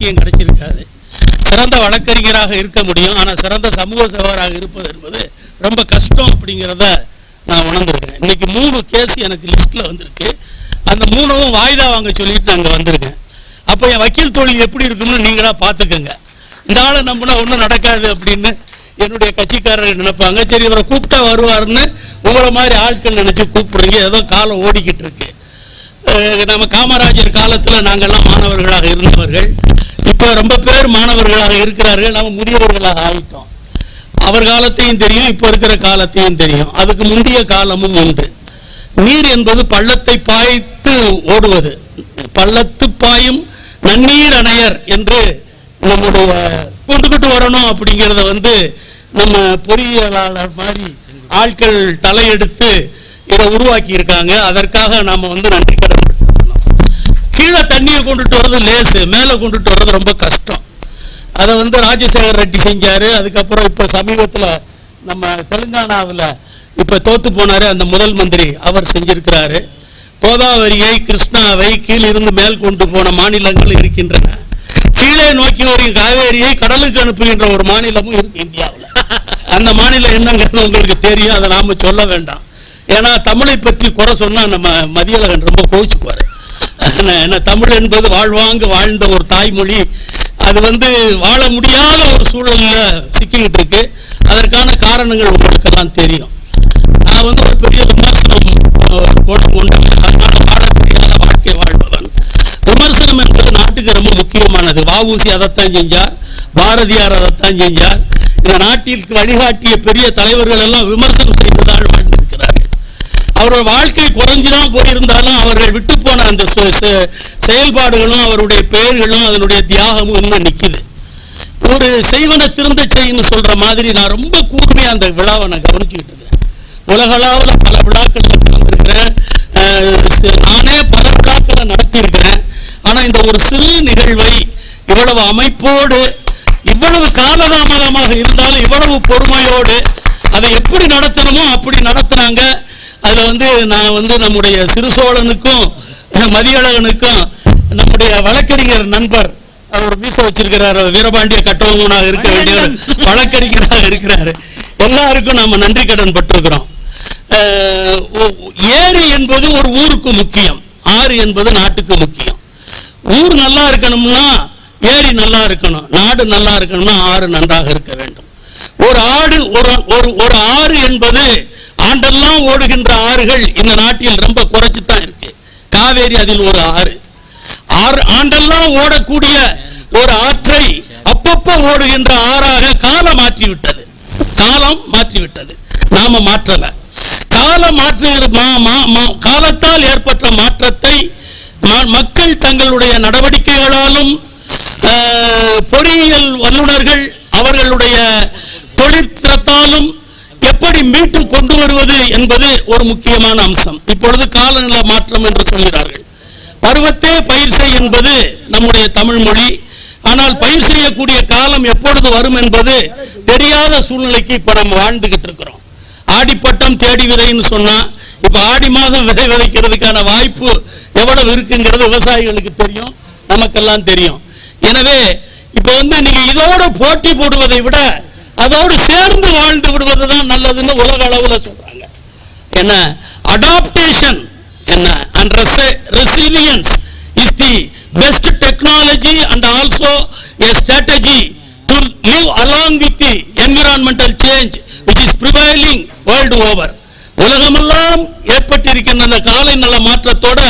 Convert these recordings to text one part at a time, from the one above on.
பாக்கியம் கிடைச்சிருக்காது. சிறந்த வழக்கறிஞராக இருக்க முடியும். ஆனால் சிறந்த சமூக சேவராக இருப்பது என்பது ரொம்ப கஷ்டம் அப்படிங்கிறத நான் உணர்ந்திருக்கேன். இன்னைக்கு மூணு கேஸ் எனக்கு லிஸ்ட்டில் வந்திருக்கு. அந்த மூணும் வாய்தா வாங்க சொல்லிட்டு நாங்கள் வந்திருக்கேன். அப்போ என் வக்கீல் தொழில் எப்படி இருக்கும்னு நீங்களாக பார்த்துக்கோங்க இந்த ஆளை நம்பினா ஒன்றும் நடக்காது அப்படின்னு என்னுடைய கட்சிக்காரர்கள் நினைப்பாங்க. சரி இவரை கூப்பிட்டா வருவார்னு உங்களை மாதிரி ஆட்கள் நினச்சி கூப்பிடுறீங்க. ஏதோ காலம் ஓடிக்கிட்டு இருக்கு. நம்ம காமராஜர் காலத்தில் நாங்கள்லாம் மாணவர்களாக இருந்தவர்கள். இப்போ ரொம்ப பேர் மாணவர்களாக இருக்கிறார்கள். நம்ம முதியவர்களாக ஆகிட்டோம் அவர் காலத்தையும் தெரியும் இப்போ இருக்கிற காலத்தையும் தெரியும். அதுக்கு முந்தைய காலமும் உண்டு. நீர் என்பது பள்ளத்தை பாய்த்து ஓடுவது. பள்ளத்து பாயும் நன்னீர் அணையர் என்று நம்முடைய கொண்டுகிட்டு வரணும் அப்படிங்கிறத வந்து நம்ம பொறியியலாளர் மாதிரி ஆட்கள் தலையெடுத்து இதை உருவாக்கி இருக்காங்க அதற்காக நாம வந்து நன்றி கடன் கீழே தண்ணியை கொண்டுட்டு வர்றது லேசு. மேலே கொண்டுட்டு வர்றது ரொம்ப கஷ்டம். அதை வந்து ராஜசேகர் ரெட்டி செஞ்சார். அதுக்கப்புறம் இப்போ சமீபத்தில் நம்ம தெலுங்கானாவில் இப்போ தோத்து போனாரு அந்த முதல் மந்திரி. அவர் செஞ்சிருக்கிறாரு. கோதாவரியை கிருஷ்ணாவை கீழிருந்து மேல் கொண்டு போன மாநிலங்கள் இருக்கின்றன. கீழே நோக்கி வரும் காவேரியை கடலுக்கு அனுப்புகின்ற ஒரு மாநிலமும் இருக்கு இந்தியாவில். அந்த மாநிலம் என்னங்கிறது உங்களுக்கு தெரியும். அதை நாம சொல்ல வேண்டாம். ஏன்னா தமிழை பற்றி குறை சொன்னா நம்ம மதியழகன் ரொம்ப கோவிச்சுக்குவாரு என்ன- என்ன தமிழ் என்பது வாழ்வாங்கு வாழ்ந்த ஒரு தாய்மொழி. அது வந்து வாழ முடியாத ஒரு சூழலில் சிக்கிக்கிட்டு இருக்கு அதற்கான காரணங்கள் உங்களுக்கெல்லாம் தெரியும். நான் வந்து ஒரு பெரிய விமர்சனம் அஹ், கோணம் கொண்டவன் அதனால வாழ தெரியாத வாழ்க்கை வாழ்பவன். விமர்சனம் என்பது நாட்டுக்கு ரொம்ப முக்கியமானது. வாவூசி அதைத்தான் செஞ்சார் பாரதியார் அதைத்தான் செஞ்சார். இந்த நாட்டிற்கு வழிகாட்டிய பெரிய தலைவர்கள் எல்லாம் விமர்சனம் செய்ததால் வாழ்ந்திருக்கிறார்கள் அவருடைய வாழ்க்கை குறைஞ்சுதான் போயிருந்தாலும் அவர்கள் விட்டு போன அந்த செ- செயல்பாடுகளும் அவருடைய பெயர்களும் அதனுடைய தியாகமும் இன்னும் நிக்குது. ஒரு செய்வன திருந்த செய்யன்னு சொல்ற மாதிரி நான் ரொம்ப கூர்மையா அந்த விழாவை நான் கவனிச்சுக்கிட்டு இருக்கிறேன் உலகளவில் பல விழாக்களில் கலந்துருக்கிறேன். நானே பல விழாக்களை நடத்தியிருக்கிறேன். ஆனா இந்த ஒரு சிறு நிகழ்வை இவ்வளவு அமைப்போடு இவ்வளவு காலதாமதமாக இருந்தாலும் இவ்வளவு பொறுமையோடு அதை எப்படி நடத்தணுமோ அப்படி நடத்துனாங்க. அதுல வந்து நான் வந்து நம்முடைய சிறுசோழனுக்கும் மதியழகனுக்கும் நம்முடைய வழக்கறிஞர் நண்பர் அவர் மீச வச்சிருக்கிறார் வீரபாண்டிய கட்டவங்கனாக இருக்க வேண்டியவர் வழக்கறிஞராக இருக்கிறாரு. எல்லாருக்கும் நம்ம நன்றி கடன் பட்டிருக்கிறோம். அஹ், ஏரி என்பது ஒரு ஊருக்கு முக்கியம் ஆறு என்பது நாட்டுக்கு முக்கியம். ஊர் நல்லா இருக்கணும்னா ஏரி நல்லா இருக்கணும் நாடு நல்லா இருக்கணும்னா ஆறு நன்றாக இருக்க வேண்டும். ஒரு ஆடு ஒரு ஒரு ஒரு ஆறு என்பது ஆண்டெல்லாம் ஓடுகின்ற ஆறுகள் இந்த நாட்டில் ரொம்ப குறைச்சி தான் இருக்கு. காவேரி அதில் ஒரு ஆறு. ஆறு ஆண்டெல்லாம் ஓடக்கூடிய ஒரு ஆற்றை அப்பப்போ ஓடுகின்ற ஆறாக காலம் மாற்றி விட்டது காலம் மாற்றி விட்டது நாம மாற்றல. காலம் மாற்றுகிற மா- மா- மா- காலத்தால் ஏற்பட்ட மாற்றத்தை மக்கள் தங்களுடைய நடவடிக்கைகளாலும் ஆஹ், பொறியியல் வல்லுநர்கள் அவர்களுடைய தொழிற்திறத்தாலும் எப்படி மீட்டு கொண்டு வருவது என்பது ஒரு முக்கியமான அம்சம். இப்பொழுது காலநிலை மாற்றம் என்று சொல்கிறார்கள். பருவத்தே பயிர் செய் என்பது நம்முடைய தமிழ் மொழி. ஆனால் பயிர் செய்யக்கூடிய காலம் எப்பொழுது வரும் என்பது தெரியாத சூழ்நிலைக்கு இப்ப நம்ம வாழ்ந்துகிட்டு இருக்கிறோம். ஆடிப்பட்டம் தேடி விதைன்னு சொன்னா இப்போ ஆடி மாதம் விதை விதைக்கிறதுக்கான வாய்ப்பு எவ்வளவு இருக்குங்கிறது விவசாயிகளுக்கு தெரியும் நமக்கெல்லாம் தெரியும். எனவே இப்ப வந்து நீங்க இதோட போட்டி போடுவதை விட அதோடு சேர்ந்து வாழ்ந்து விடுவது தான் நல்லதுன்னு உலக அளவில் சொல்கிறாங்க என்ன? அடாப்டேஷன் என்ன? And resilience is the best technology and also a strategy to live along with the environmental change which is prevailing world over உலகமெல்லாம் ஏற்பட்டிருக்கின்ற அந்த காலநிலை மாற்றத்தோட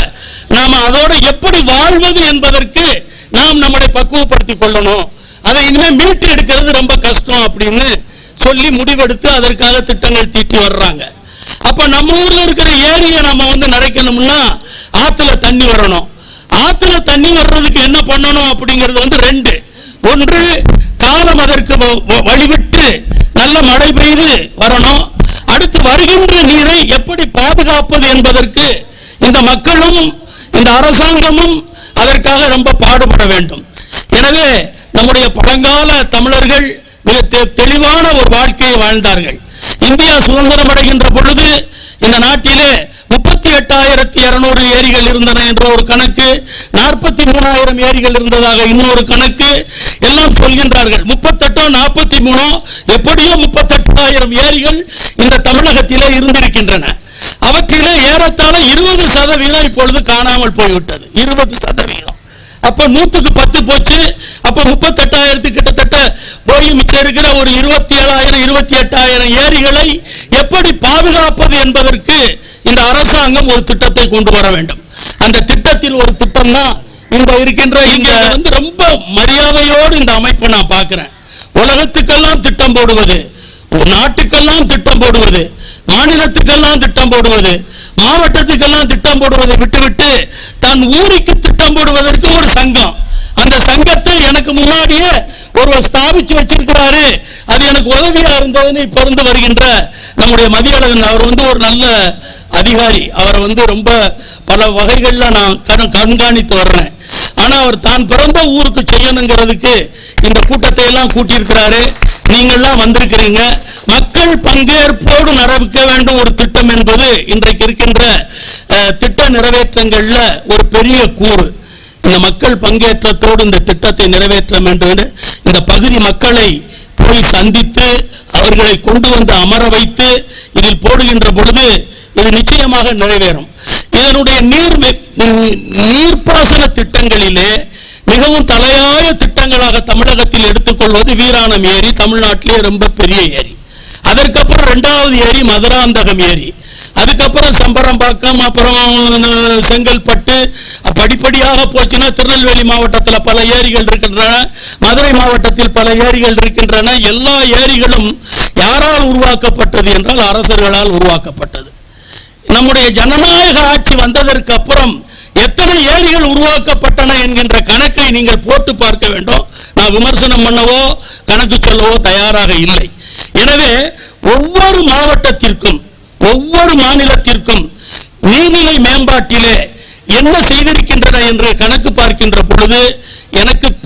நாம் அதோட எப்படி வாழ்வது என்பதற்கு நாம் நம்மளை பக்குவப்படுத்திக் கொள்ளணும். அதை இனிமே மீட்டு எடுக்கிறது ரொம்ப கஷ்டம் அப்படின்னு சொல்லி முடிவெடுத்து அதற்காக திட்டங்கள் தீட்டி வர்றாங்க. அப்ப நம்ம ஊர்ல இருக்கிற ஏரியை நம்ம வந்து நிறைக்கணும்னா ஆத்துல தண்ணி வரணும். ஆத்துல தண்ணி வர்றதுக்கு என்ன பண்ணணும் அப்படிங்கிறது வந்து ரெண்டு. ஒன்று காலம் அதற்கு வ- வ- வழிவிட்டு நல்ல மழை பெய்து வரணும். அடுத்து வருகின்ற நீரை எப்படி பாதுகாப்பது என்பதற்கு இந்த மக்களும் இந்த அரசாங்கமும் அதற்காக ரொம்ப பாடுபட வேண்டும். எனவே நம்முடைய பழங்கால தமிழர்கள் மிக தெ- தெளிவான ஒரு வாழ்க்கையை வாழ்ந்தார்கள். இந்தியா சுதந்திரம் அடைகின்ற பொழுது இந்த நாட்டிலே முப்பத்தி எட்டாயிரத்தி இருநூறு ஏரிகள் இருந்தன என்ற ஒரு கணக்கு நாற்பத்தி மூணாயிரம் ஏரிகள் இருந்ததாக இன்னொரு கணக்கு எல்லாம் சொல்கின்றார்கள். முப்பத்தெட்டோ நாற்பத்தி மூணோ எப்படியோ முப்பத்தெட்டாயிரம் ஏரிகள் இந்த தமிழகத்திலே இருந்திருக்கின்றன. அவற்றிலே ஏறத்தாழ இருபது சதவீதம் இப்பொழுது காணாமல் போய்விட்டது. இருபது சதவீதம். அப்போ நூத்துக்கு பத்து போச்சு. அப்போ முப்பத்தெட்டாயிரத்து கிட்டத்தட்ட போய் மிச்சம் இருக்கிற ஒரு இருபத்தி ஏழாயிரம் இருபத்தி எட்டாயிரம் ஏரிகளை எப்படி பாதுகாப்பது என்பதற்கு இந்த அரசாங்கம் ஒரு திட்டத்தை கொண்டு வர வேண்டும். அந்த திட்டத்தில் ஒரு திட்டம் தான் இந்த இருக்கின்ற இங்க வந்து ரொம்ப மரியாதையோடு இந்த அமைப்பை நான் பார்க்கிறேன். உலகத்துக்கெல்லாம் திட்டம் போடுவது நாட்டுக்கெல்லாம் திட்டம் போடுவது மாநிலத்துக்கெல்லாம் திட்டம் போடுவது மாவட்டத்துக்கெல்லாம் திட்டம் போடுவதை விட்டுவிட்டு தன் ஊருக்கு திட்டம் போடுவதற்கு ஒரு சங்கம். அந்த சங்கத்தை எனக்கு முன்னாடியே ஒருவர் ஸ்தாபிச்சு வச்சிருக்கிறாரு. அது எனக்கு உதவியா இருந்ததுன்னு இப்ப இருந்து வருகின்ற நம்முடைய மதியழகன் அவர் வந்து ஒரு நல்ல அதிகாரி. அவரை வந்து ரொம்ப பல வகைகள்ல நான் கண்காணித்து வர்றேன். ஆனா அவர் தான் பிறந்த ஊருக்கு செய்யணுங்கிறதுக்கு இந்த கூட்டத்தை எல்லாம் கூட்டியிருக்கிறாரு. நீங்கள்லாம் வந்திருக்கிறீங்க. மக்கள் பங்கேற்போடு நடக்க வேண்டும் ஒரு திட்டம் என்பது இன்றைக்கு இருக்கின்ற திட்ட நிறைவேற்றங்கள்ல ஒரு பெரிய கூறு. இந்த மக்கள் பங்கேற்றத்தோடு இந்த திட்டத்தை நிறைவேற்ற வேண்டும் என்று இந்த பகுதி மக்களை போய் சந்தித்து அவர்களை கொண்டு வந்து அமர வைத்து இதில் போடுகின்ற பொழுது இது நிச்சயமாக நிறைவேறும். இதனுடைய நீர் நீர்ப்பாசன திட்டங்களிலே மிகவும் தலையாய திட்டங்களாக தமிழகத்தில் எடுத்துக்கொள்வது வீராணம் ஏரி. தமிழ்நாட்டிலே ரொம்ப பெரிய ஏரி. அதற்கப்புறம் ரெண்டாவது ஏரி மதுராந்தகம் ஏரி. அதுக்கப்புறம் சம்பரம்பாக்கம் அப்புறம் செங்கல்பட்டு படிப்படியாக போச்சுன்னா திருநெல்வேலி மாவட்டத்தில் பல ஏரிகள் இருக்கின்றன. மதுரை மாவட்டத்தில் பல ஏரிகள் இருக்கின்றன. எல்லா ஏரிகளும் யாரால் உருவாக்கப்பட்டது என்றால் அரசர்களால் உருவாக்கப்பட்டது. நம்முடைய ஜனநாயக ஆட்சி வந்ததற்கு அப்புறம் எத்தனை ஏரிகள் உருவாக்கப்பட்டன என்கின்ற கணக்கை நீங்கள் போட்டு பார்க்க வேண்டும். நான் விமர்சனம் பண்ணவோ கணக்கு சொல்லவோ தயாராக இல்லை. எனவே ஒவ்வொரு மாவட்டத்திற்கும் ஒவ்வொரு மாநிலத்திற்கும் நீர்நிலை மேம்பாட்டிலே என்ன செய்திருக்கின்றன என்று கணக்கு பார்க்கின்ற பொழுது எனக்கு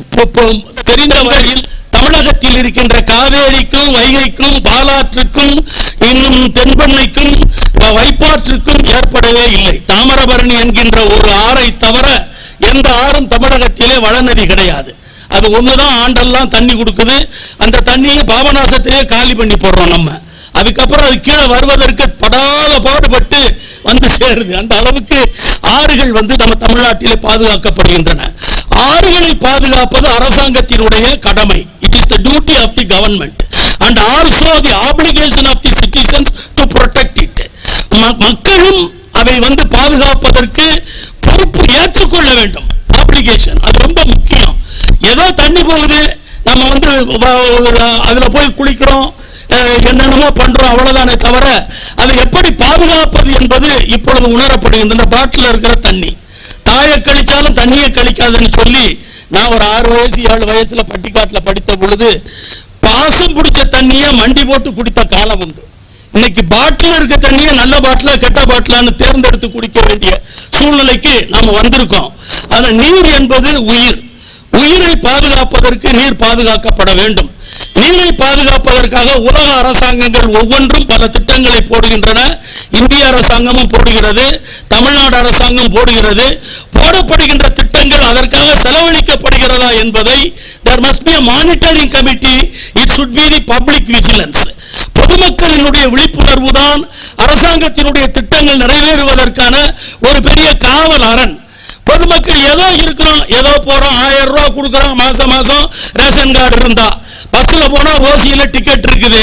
தெரிந்த வரையில் தமிழகத்தில் இருக்கின்ற காவேரிக்கும் வைகைக்கும் பாலாற்றுக்கும் இன்னும் தென்பண்ணைக்கும் வ- வைப்பாற்றுக்கும் ஏற்படவே இல்லை. தாமிரபரணி என்கின்ற ஒரு ஆறை தவிர எந்த ஆறும் தமிழகத்திலே வளநதி கிடையாது. அது ஒன்று தான் ஆண்டெல்லாம் தண்ணி கொடுக்குது. அந்த தண்ணியை பாபநாசத்திலே காலி பண்ணி போடுறோம் நம்ம. அதுக்கப்புறம் அது கீழே வருவதற்கு படாத பாடுபட்டு வந்து சேருது. அந்த அளவுக்கு ஆறுகள் வந்து நம்ம தமிழ்நாட்டிலே பாதுகாக்கப்படுகின்றன. ஆறுகளை பாதுகாப்பது அரசாங்கத்தினுடைய கடமை. It is the duty of the government and also the application of the citizens to protect it மக்களும் அதை வந்து பாதுகாப்பதற்கு பொறுப்பு ஏற்றுக்கொள்ள வேண்டும். ஆப்ளிகேஷன் அது ரொம்ப முக்கியம். ஏதோ தண்ணி போகுது. நம்ம வந்து அதில் அதுல போய் குளிக்கிறோம். என்னென்னமோ பண்றோம். அவ்வளோதானே தவிர அதை எப்படி பாதுகாப்பது என்பது இப்பொழுது உணரப்படுகின்ற இந்த பாட்டில் இருக்கிற தண்ணி. தாயை கழிச்சாலும் தண்ணியை கழிக்காதுன்னு சொல்லி நான் ஒரு ஆறு வயசு ஏழு வயசுல பட்டிக்காட்டுல படித்த பொழுது பாசம் பிடிச்ச தண்ணியை மண்டி போட்டு குடித்த காலம் உண்டு. இன்னைக்கு பாட்டில் இருக்க தண்ணியை நல்ல பாட்டிலா கெட்ட பாட்டிலான்னு தேர்ந்தெடுத்து குடிக்க வேண்டிய சூழ்நிலைக்கு நாம் வந்திருக்கோம். ஆனால் நீர் என்பது உயிர். உயிரை பாதுகாப்பதற்கு நீர் பாதுகாக்கப்பட வேண்டும். நீரை பாதுகாப்பதற்காக உலக அரசாங்கங்கள் ஒவ்வொன்றும் பல திட்டங்களை போடுகின்றன. இந்திய அரசாங்கமும் போடுகிறது தமிழ்நாடு அரசாங்கம் போடுகிறது. போடப்படுகின்ற திட்டங்கள் அதற்காக செலவழிக்கப்படுகிறதா என்பதை there must be monitoring committee it should should be the public பொதுமக்களினுடைய விழிப்புணர்வு தான் அரசாங்கத்தினுடைய திட்டங்கள் நிறைவேறுவதற்கான ஒரு பெரிய காவல் அரண். பொதுமக்கள் ஏதோ இருக்கிறோம் ஏதோ போறோம் ஆயிரம் ரூபா கொடுக்குறோம் மாசம் மாசம் ரேஷன் கார்டு இருந்தா. பஸ்ல போனா ஓசியில டிக்கெட் இருக்குது.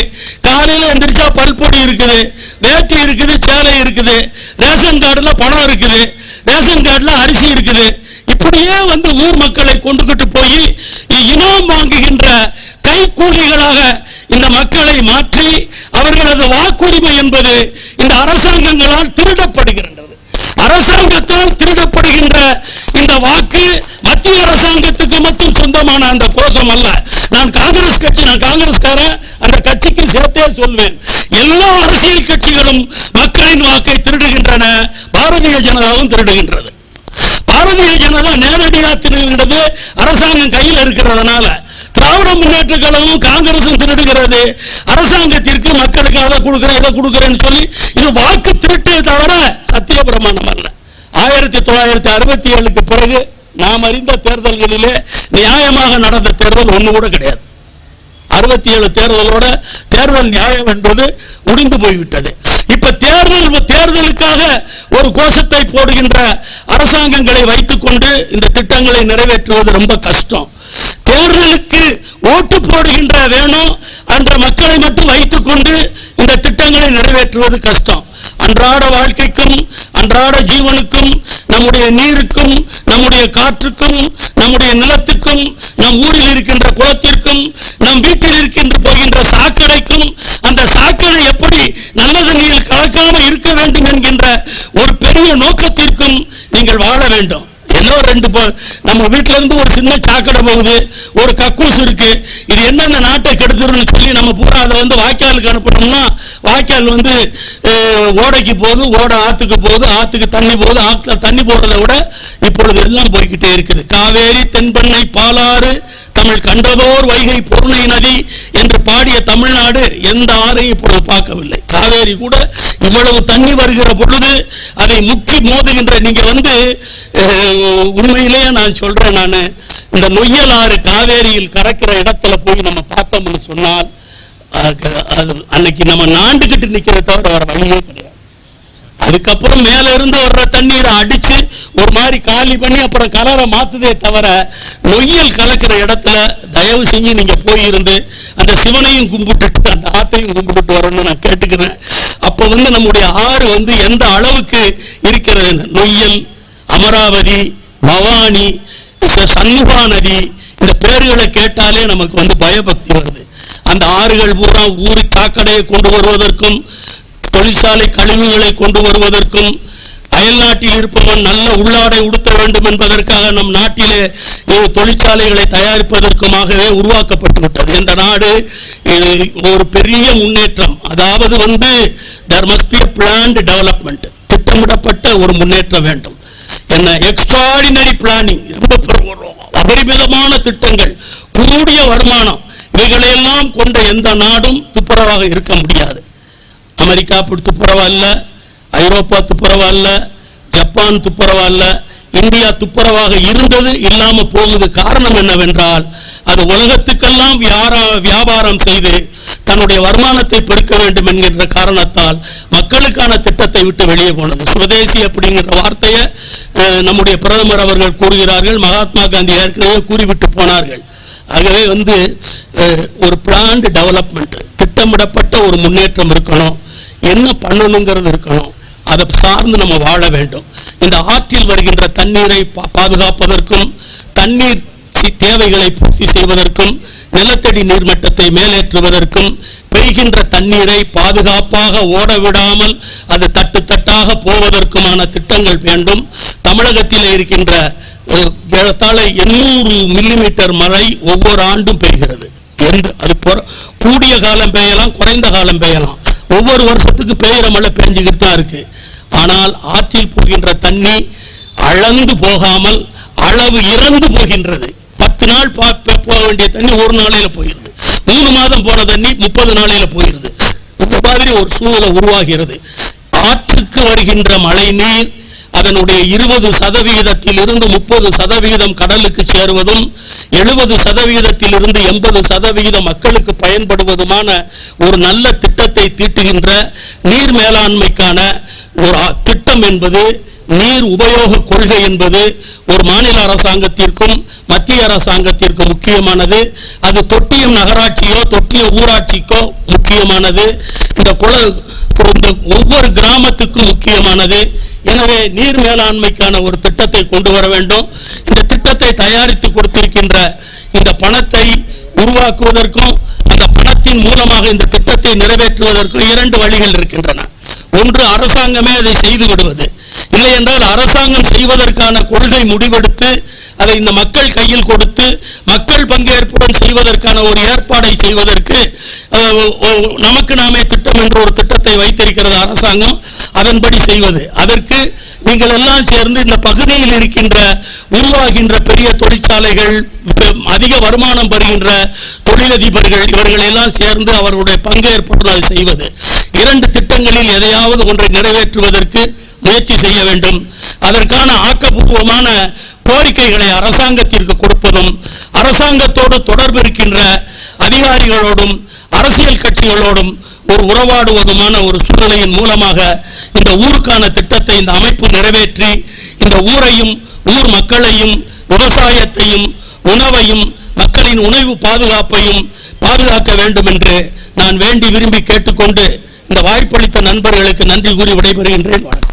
காலையில எந்திரிச்சா பல்பொடி இருக்குது. வேட்டி இருக்குது சேலை இருக்குது. ரேஷன் கார்டுல பணம் இருக்குது. ரேஷன் கார்டுல அரிசி இருக்குது. இப்படியே வந்து ஊர் மக்களை கொண்டுகிட்டு போய் இனாம் வாங்குகின்ற கைக்கூலிகளாக இந்த மக்களை மாற்றி அவர்களது வாக்குரிமை என்பது இந்த அரசாங்கங்களால் திருடப்படுகின்றது அரசாங்கத்தால் திருடப்படுகின்ற இந்த வாக்கு மத்திய அரசாங்கத்துக்கு மட்டும் சொந்தமான அந்த கோஷம் அல்ல. நான் காங்கிரஸ் கட்சி நான் காங்கிரஸ்காரன். அந்த கட்சிக்கு சேர்த்தே சொல்வேன். எல்லா அரசியல் கட்சிகளும் மக்களின் வாக்கை திருடுகின்றன. பாரதிய ஜனதாவும் திருடுகின்றது. பாரதிய ஜனதா நேரடியாக திருடுகின்றது. அரசாங்கம் கையில் இருக்கிறதுனால. திராவிட முன்னேற்ற கழகமும் காங்கிரசும் திருடுகிறது அரசாங்கத்திற்கு மக்களுக்கு அதை கொடுக்குறேன் இதை கொடுக்குறேன்னு சொல்லி இது வாக்கு திருட்டே தவிர சத்திய பிரமாணம் அல்ல. ஆயிரத்தி தொள்ளாயிரத்தி அறுபத்தி ஏழுக்கு பிறகு நாம் அறிந்த தேர்தல்களிலே நியாயமாக நடந்த தேர்தல் ஒண்ணு கூட கிடையாது. அறுபத்தி ஏழு தேர்தலோட தேர்தல் நியாயம் என்பது முடிந்து போய்விட்டது. இப்ப தேர்தல் தேர்தலுக்காக ஒரு கோஷத்தை போடுகின்ற அரசாங்கங்களை வைத்துக்கொண்டு இந்த திட்டங்களை நிறைவேற்றுவது ரொம்ப கஷ்டம். தேர்தலுக்கு ஓட்டு போடுகின்ற வேணும் என்ற மக்களை மட்டும் வைத்துக்கொண்டு இந்த திட்டங்களை நிறைவேற்றுவது கஷ்டம். அன்றாட வாழ்க்கைக்கும் அன்றாட ஜீவனுக்கும் நம்முடைய நீருக்கும் நம்முடைய காற்றுக்கும் நம்முடைய நிலத்துக்கும் நம் ஊரில் இருக்கின்ற குளத்திற்கும் நம் வீட்டில் இருக்கின்ற போகின்ற சாக்கடைக்கும் அந்த சாக்கடை எப்படி நல்ல நீர் கலக்காமல் இருக்க வேண்டும் என்கின்ற ஒரு பெரிய நோக்கத்திற்கும் நீங்கள் வாழ வேண்டும். ரெண்டு நம்ம வீட்டில இருந்து ஒரு சின்ன சாக்கடை போகுது ஒரு கக்கூஸ் இருக்கு. இது என்ன இந்த நாட்டை கெடுத்துருன்னு சொல்லி நம்ம பூரா அதை வந்து வாய்க்காலுக்கு அனுப்பணும்னா வாய்க்கால் வந்து ஓடைக்கு போகுது ஓடை ஆத்துக்கு போகுது ஆத்துக்கு தண்ணி போகுது ஆற்றுல தண்ணி போகிறத விட இப்பொழுது எல்லாம் போய்கிட்டே இருக்குது. காவேரி தென்பெண்ணை பாலாறு தமிழ் கண்டதோர் வைகை பொருணை நதி என்று பாடிய தமிழ்நாடு எந்த ஆறையும் இப்பொழுது பார்க்கவில்லை. காவேரி கூட இவ்வளவு தண்ணி வருகிற பொழுது அதை முக்கி மோதுகின்ற நீங்க வந்து உண்மையிலேயே நான் சொல்றேன் நான். இந்த நொய்யல் ஆறு காவேரியில் கறக்கிற இடத்துல போய் நம்ம பார்த்தோம்னு சொன்னால் அன்னைக்கு நம்ம நாண்டுகிட்டு நிக்கிறத தவிர வேற வழியே கிடையாது. அதுக்கப்புறம் மேல இருந்து வர்ற தண்ணீரை அடிச்சு ஒரு மாதிரி காலி பண்ணி அப்புறம் கலரை மாத்துதே தவிர நொய்யல் கலக்கிற இடத்துல தயவு செஞ்சு நீங்க போயிருந்து அந்த சிவனையும் கும்பிட்டுட்டு அந்த ஆத்தையும் கும்பிட்டுட்டு வரணும்னு நான் கேட்டுக்கிறேன். அப்ப வந்து நம்முடைய ஆறு வந்து எந்த அளவுக்கு இருக்கிறது? நொய்யல் அமராவதி பவானி ச- சண்முகா நதி இந்த பேர்களை கேட்டாலே நமக்கு வந்து பயபக்தி வருது. அந்த ஆறுகள் பூரா ஊரு சாக்கடையை கொண்டு வருவதற்கும் தொழிற்சாலை கழிவுகளை கொண்டு வருவதற்கும் அயல்நாட்டில் இருப்பவன் நல்ல உள்ளாடை உடுத்த வேண்டும் என்பதற்காக நம் நாட்டிலே இது தொழிற்சாலைகளை தயாரிப்பதற்குமாகவே உருவாக்கப்பட்டுவிட்டது இந்த நாடு? இது ஒரு பெரிய முன்னேற்றம். அதாவது வந்து there must be a planned திட்டமிடப்பட்ட ஒரு முன்னேற்றம் வேண்டும். என்ன? எக்ஸ்ட்ராடினரி பிளானிங் ரொம்ப அபரிமிதமான திட்டங்கள். கூடிய வருமானம். இவைகளையெல்லாம் கொண்ட எந்த நாடும் துப்புரவாக இருக்க முடியாது. அமெரிக்கா அப்படி துப்புரவா இல்ல ஐரோப்பா துப்புரவா ஜப்பான் துப்புரவா இந்தியா துப்புரவாக இருந்தது இல்லாம போகுது காரணம் என்னவென்றால் அது உலகத்துக்கெல்லாம் வியாரா- வியாபாரம் செய்து தன்னுடைய வருமானத்தை பெருக்க வேண்டும் என்கின்ற காரணத்தால் மக்களுக்கான திட்டத்தை விட்டு வெளியே போனது. சுவதேசி அப்படிங்கிற வார்த்தையை நம்முடைய பிரதமர் அவர்கள் கூறுகிறார்கள் மகாத்மா காந்தி ஏற்கனவே கூறிவிட்டு போனார்கள். ஆகவே வந்து ஒரு பிளான்டு டெவலப்மெண்ட் திட்டமிடப்பட்ட ஒரு முன்னேற்றம் இருக்கணும். என்ன பண்ணணுங்கிறது இருக்கணும். அதை சார்ந்து நம்ம வாழ வேண்டும். இந்த ஆற்றில் வருகின்ற தண்ணீரை பா- பாதுகாப்பதற்கும் தண்ணீர் தேவைகளை பூர்த்தி செய்வதற்கும் நிலத்தடி நீர்மட்டத்தை மேலேற்றுவதற்கும் பெய்கின்ற தண்ணீரை பாதுகாப்பாக ஓட விடாமல் அது தட்டு தட்டாக போவதற்குமான திட்டங்கள் வேண்டும். தமிழகத்தில் இருக்கின்ற ஏறத்தாழ எண்ணூறு மில்லிமீட்டர் மழை ஒவ்வொரு ஆண்டும் பெய்கிறது. எந்த அது கூடிய காலம் பெய்யலாம் குறைந்த காலம் பெய்யலாம். ஒவ்வொரு வருஷத்துக்கு பெய்கிற மழை பெஞ்சுக்கிட்டு தான் இருக்கு. ஆனால் ஆற்றில் போகின்ற தண்ணி அளந்து போகாமல் அளவு இறந்து போகின்றது. பத்து நாள் பா- போக வேண்டிய தண்ணி ஒரு நாளையில போயிடுது. மூணு மாதம் போன தண்ணி முப்பது நாளையில போயிருது இந்த மாதிரி ஒரு சூழ்நிலை உருவாகிறது. ஆற்றுக்கு வருகின்ற மழை நீர் அதனுடைய இருபது சதவீதத்தில் இருந்து முப்பது சதவீதம் கடலுக்கு சேருவதும் எழுபது சதவீதத்தில் இருந்து எண்பது சதவீதம் மக்களுக்கு பயன்படுவதுமான ஒரு நல்ல திட்டத்தை தீட்டுகின்ற நீர் மேலாண்மைக்கான ஒரு திட்டம் என்பது நீர் உபயோக கொள்கை என்பது ஒரு மாநில அரசாங்கத்திற்கும் மத்திய அரசாங்கத்திற்கும் முக்கியமானது. அது தொட்டியம் நகராட்சியோ தொட்டிய ஊராட்சிக்கோ முக்கியமானது. இந்த குள இந்த ஒவ்வொரு கிராமத்துக்கும் முக்கியமானது. எனவே நீர் மேலாண்மைக்கான ஒரு திட்டத்தை கொண்டு வர வேண்டும். இந்த திட்டத்தை தயாரித்து கொடுத்திருக்கின்ற இந்த பணத்தை உருவாக்குவதற்கும் அந்த பணத்தின் மூலமாக இந்த திட்டத்தை நிறைவேற்றுவதற்கும் இரண்டு வழிகள் இருக்கின்றன. ஒன்று அரசாங்கமே அதை செய்து விடுவது. இல்லை என்றால் அரசாங்கம் செய்வதற்கான கொள்கை முடிவெடுத்து அதை இந்த மக்கள் கையில் கொடுத்து மக்கள் பங்கேற்புடன் செய்வதற்கான ஒரு ஏற்பாடை செய்வதற்கு நமக்கு நாமே திட்டம் என்ற ஒரு திட்டத்தை வைத்திருக்கிறது அரசாங்கம். அதன்படி செய்வது. அதற்கு நீங்கள் எல்லாம் சேர்ந்து இந்த பகுதியில் இருக்கின்ற உருவாகின்ற பெரிய தொழிற்சாலைகள் அதிக வருமானம் பெறுகின்ற தொழிலதிபர்கள் இவர்கள் எல்லாம் சேர்ந்து அவர்களுடைய பங்கேற்புடன் செய்வது. இரண்டு திட்டங்களில் எதையாவது ஒன்றை நிறைவேற்றுவதற்கு முயற்சி செய்ய வேண்டும். அதற்கான ஆக்கப்பூர்வமான கோரிக்கைகளை அரசாங்கத்திற்கு கொடுப்பதும் அரசாங்கத்தோடு தொடர்பு இருக்கின்ற அதிகாரிகளோடும் அரசியல் கட்சிகளோடும் ஒரு உறவாடுவதுமான ஒரு சூழ்நிலையின் மூலமாக இந்த ஊருக்கான திட்டத்தை இந்த அமைப்பு நிறைவேற்றி இந்த ஊரையும் ஊர் மக்களையும் விவசாயத்தையும் உணவையும் மக்களின் உணவு பாதுகாப்பையும் பாதுகாக்க வேண்டும் என்று நான் வேண்டி விரும்பி கேட்டுக்கொண்டு இந்த வாய்ப்பளித்த நண்பர்களுக்கு நன்றி கூறி விடைபெறுகின்றேன். வணக்கம்